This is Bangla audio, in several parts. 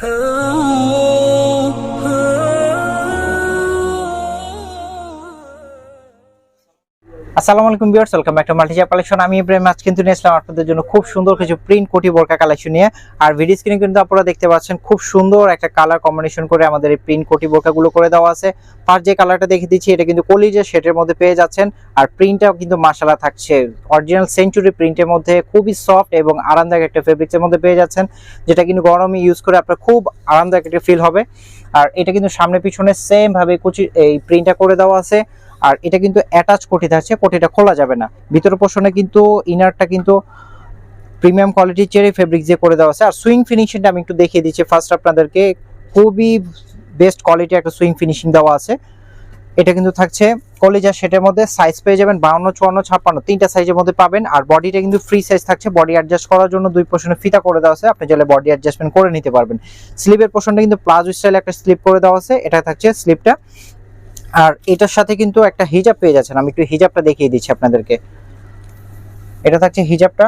Oh. আসসালামু আলাইকুম ভিউয়ার্স, ওয়েলকাম ব্যাক টু মাল্টিজা কালেকশন। আমি ইব্রাহিম আজ কিন্তু নিয়ে আসলাম আপনাদের জন্য খুব সুন্দর কিছু প্রিন্ট কোটি বোরকা কালেকশন নিয়ে। আর ভিডিও স্ক্রিনে কিন্তু আপনারা দেখতে পাচ্ছেন খুব সুন্দর একটা কালার কম্বিনেশন করে আমাদের এই প্রিন্ট কোটি বোরকাগুলো করে দেওয়া আছে। ফার্স্ট যে কালারটা দেখে দিচ্ছি, এটা কিন্তু কলিজের শেডের মধ্যে পেয়ে যাচ্ছেন। আর প্রিন্টটাও কিন্তু মাশাআল্লাহ থাকছে। অরিজিনাল সেঞ্চুরি প্রিন্টের মধ্যে খুবই সফট এবং আরামদায়ক একটা ফেব্রিক্সের মধ্যে পেয়ে যাচ্ছেন, যেটা কিন্তু গরমে ইউজ করে আপনার খুব আরামদায়ক একটা ফিল হবে। আর এটা কিন্তু সামনে পিছনে সেম ভাবে কুচি এই প্রিন্টটা করে দেওয়া আছে। আর এটা কিন্তু অ্যাটাচ কোটি থাকছে কোটিটা খোলা যাবে না। ভিতর পোর্শনে কিন্তু ইনারটা কিন্তু প্রিমিয়াম কোয়ালিটির চেরি ফেব্রিক দিয়ে করে দেওয়া আছে। আর সুইং ফিনিশিংটা আমি একটু দেখিয়ে দিচ্ছি। ফার্স্ট আপনাদেরকে খুবই বেস্ট কোয়ালিটি একটা সুইং ফিনিশিং দেওয়া আছে। এটা কিন্তু থাকছে কলিজা সেটের মধ্যে সাইজ পেয়ে যাবেন বাউন্ন, চুয়ান্ন, ছাপ্পান্ন। তিনটা সাইজের মধ্যে পাবেন। আর বডিটা কিন্তু ফ্রি সাইজ থাকছে। বডি অ্যাডজাস্ট করার জন্য দুই পোর্শনে ফিতা করে দেওয়া আছে। আপনি চাইলে বডি অ্যাডজাস্টমেন্ট করে নিতে পারবেন। স্লিপের পোর্শনটা কিন্তু প্লাজো স্টাইল একটা স্লিপ করে দেওয়া আছে। এটা থাকছে স্লিপটা আর এটার সাথে কিন্তু একটা হিজাব পেয়ে যাচ্ছেন। আমি একটু হিজাবটা দেখিয়ে দিচ্ছি আপনাদেরকে। এটা থাকছে হিজাবটা।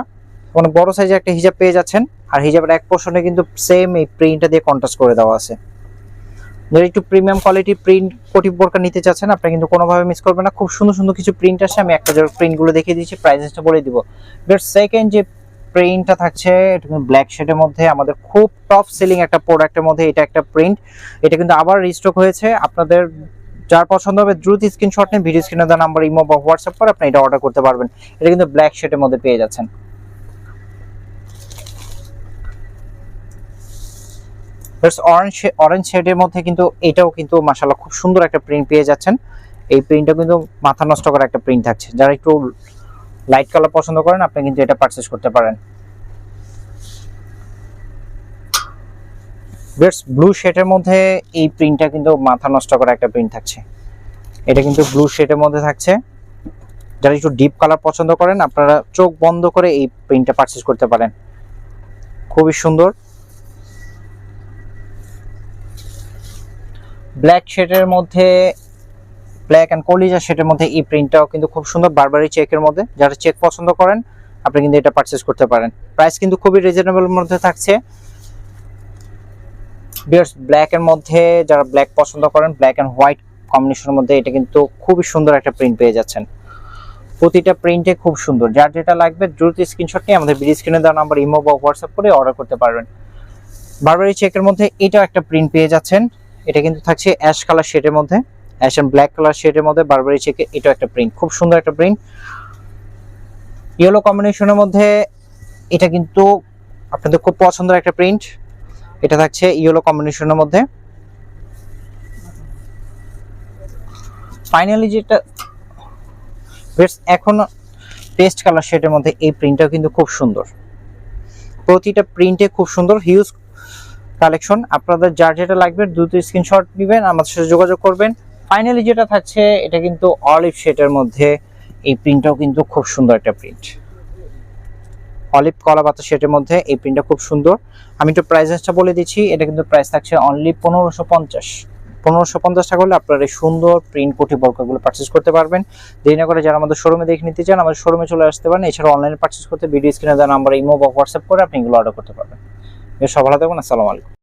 অনেক বড় সাইজের একটা হিজাব পেয়ে যাচ্ছেন। আর হিজাবের এক পোর্শনে কিন্তু সেম এই প্রিন্টটা দিয়ে কন্ট্রাস্ট করে দেওয়া আছে। যারা একটু প্রিমিয়াম কোয়ালিটি প্রিন্ট কোটি বোরকা নিতে চাচ্ছেন আপনারা কিন্তু কোনোভাবে মিস করবেন না। খুব সুন্দর সুন্দর কিছু প্রিন্ট আসে আমি একটা জোড়া প্রিন্টগুলো দেখিয়ে দিচ্ছি প্রাইসটা বলে দিব। বাট সেকেন্ড যে প্রিন্টটা থাকছে, এটা কিন্তু ব্ল্যাক শেডের মধ্যে আমাদের খুব টপ সেলিং একটা প্রোডাক্টের মধ্যে এটা একটা প্রিন্ট এটা কিন্তু আবার রিস্টক হয়েছে। আপনাদের যার পছন্দ হবে দ্রুত স্ক্রিনশট নিয়ে ভিডিও স্ক্রিনে দেওয়া নাম্বার ইমো বা হোয়াটসঅ্যাপ করে আপনি এটা অর্ডার করতে পারবেন। এটা কিন্তু ব্ল্যাক শেডের মধ্যে পেয়ে যাচ্ছেন। অরেঞ্জ অরেঞ্জ শেডের মধ্যে কিন্তু এটাও কিন্তু মাশাআল্লাহ খুব সুন্দর একটা প্রিন্ট পেয়ে যাচ্ছেন। এই প্রিন্টটা কিন্তু মাথা নষ্ট করা একটা প্রিন্ট থাকছে। যারা একটু লাইট কালার পছন্দ করেন, আপনি কিন্তু এটা পারচেজ করতে পারেন। বেটস ব্লু শেডের মধ্যে এই প্রিন্টটা কিন্তু মাথা নষ্ট করা একটা প্রিন্ট থাকছে। এটা কিন্তু ব্লু শেডের মধ্যে থাকছে। যারা একটু ডিপ কালার পছন্দ করেন, আপনারা চোখ বন্ধ করে এই প্রিন্টটা পারচেজ করতে পারেন। খুবই সুন্দর। ব্ল্যাক শেডের মধ্যে ব্ল্যাক অ্যান্ড কলিজা শেডের মধ্যে এই প্রিন্টটাও কিন্তু খুব সুন্দর বারবারই চেকের মধ্যে। যারা চেক পছন্দ করেন, আপনি কিন্তু এটা পারচেস করতে পারেন। প্রাইস কিন্তু খুবই রিজনেবল মধ্যে থাকছে। বিয়ার্স ব্ল্যাক এর মধ্যে যারা ব্ল্যাক পছন্দ করেন ব্ল্যাক এন্ড হোয়াইট কম্বিনেশনের মধ্যে এটা কিন্তু খুবই সুন্দর একটা প্রিন্ট পেয়ে যাচ্ছেন। প্রতিটা প্রিন্টে খুব সুন্দর। যার যেটা লাগবে, দ্রুত স্ক্রিনশট নিয়ে আমাদের ভিডিও স্ক্রিনে দেওয়া নাম্বার ইমো বা হোয়াটসঅ্যাপ করে অর্ডার করতে পারবেন। বারবারি চেকের মধ্যে এটাও একটা প্রিন্ট পেয়ে যাচ্ছেন। এটা কিন্তু থাকছে অ্যাশ কালার শেডের মধ্যে। অ্যাশ এন্ড ব্ল্যাক কালার শেডের মধ্যে বারবারি চেকে এটাও একটা প্রিন্ট খুব সুন্দর একটা প্রিন্ট ইয়েলো কম্বিনেশনের মধ্যে এটা কিন্তু আপনাদের খুব পছন্দের একটা প্রিন্ট এটা থাকছে ইয়েলো কম্বিনেশনের মধ্যে। ফাইনালি যেটা এখন পেস্ট কালার শেডের মধ্যে এই প্রিন্টটাও কিন্তু খুব সুন্দর। প্রতিটা প্রিন্টে খুব সুন্দর হিউজ কালেকশন আপনাদের যার যেটা লাগবে দ্রুত স্ক্রিনশট নেবেন, আমাদের সাথে যোগাযোগ করবেন। ফাইনালি যেটা থাকছে, এটা কিন্তু অলিভ শেডের মধ্যে এই প্রিন্টটাও কিন্তু খুব সুন্দর একটা প্রিন্ট অলিভ কলা পাতা সেটের মধ্যে এই প্রিন্টটা খুব সুন্দর। আমি একটু প্রাইসটা বলে দিচ্ছি, এটা কিন্তু প্রাইস থাকছে অনলি পনেরোশো পঞ্চাশ। পনেরোশো পঞ্চাশ টাকা হলে আপনারা এই সুন্দর প্রিন্ট কোটি বর্কাগুলো পার্চেস করতে পারবেন। দেরি না করে যারা আমাদের শোরুমে দেখে নিতে চান, আমাদের শোরুমে চলে আসতে পারেন। এছাড়া অনলাইনে পার্চেস করতে ভিডিও স্ক্রিনে দেওয়া নাম্বার ইমো বা হোয়াটসঅ্যাপ করে আপনি এগুলো অর্ডার করতে পারবেন। সব ভালো থাকবেন আসসালামু আলাইকুম।